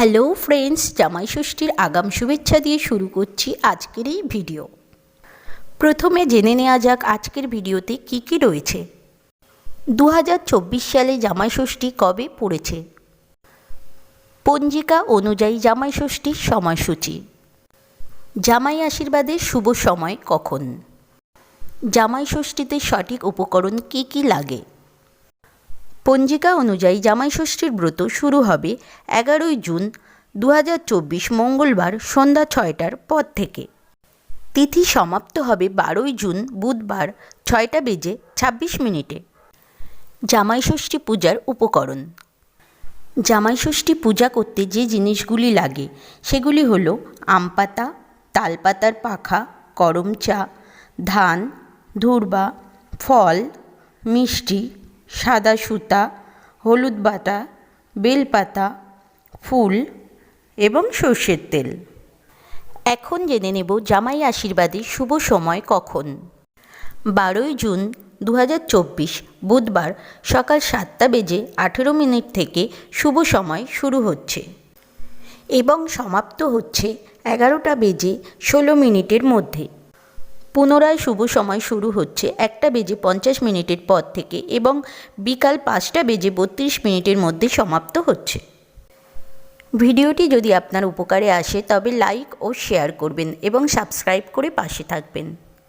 Hello friends, জামাই ষষ্ঠীর আগাম শুভেচ্ছা দিয়ে শুরু করছি আজকের এই ভিডিও। প্রথমে জেনে নেওয়া যাক আজকের ভিডিওতে কি কি রয়েছে। দু হাজার চব্বিশ সালে জামাই ষষ্ঠী কবে পড়েছে? পঞ্জিকা অনুযায়ী জামাই ষষ্ঠীর সময়সূচি। জামাই আশীর্বাদের শুভ সময় কখন? জামাই ষষ্ঠীতে সঠিক উপকরণ কি কি লাগে? পঞ্জিকা অনুযায়ী জামাই ষষ্ঠীর ব্রত শুরু হবে এগারোই জুন দু হাজার চব্বিশ মঙ্গলবার সন্ধ্যা ছয়টার পর থেকে। তিথি সমাপ্ত হবে বারোই জুন বুধবার ছয়টা বেজে ছাব্বিশ মিনিটে। জামাই ষষ্ঠী পূজার উপকরণ। জামাই ষষ্ঠী পূজা করতে যে জিনিসগুলি লাগে, সেগুলি হলো আম পাতা তালপাতার পাখা করম চা, ধান, ধূর্বা, ফল, মিষ্টি সাদা সুতা, হলুদ বাটা, বেলপাতা, ফুল এবং সর্ষের তেল। এখন জেনে নেব জামাই আশীর্বাদের শুভ সময় কখন। বারোই জুন দু হাজার চব্বিশ, বুধবার সকাল সাতটা বেজে আঠেরো মিনিট থেকে শুভ সময় শুরু হচ্ছে এবং সমাপ্ত হচ্ছে এগারোটা বেজে ষোলো মিনিটের মধ্যে। পুনরায় শুভ সময় শুরু হচ্ছে একটা বেজে পঞ্চাশ মিনিটের পর থেকে এবং বিকাল পাঁচটা বেজে বত্রিশ মিনিটের মধ্যে সমাপ্ত হচ্ছে। ভিডিওটি যদি আপনার উপকারে আসে তবে লাইক ও শেয়ার করবেন এবং সাবস্ক্রাইব করে পাশে থাকবেন।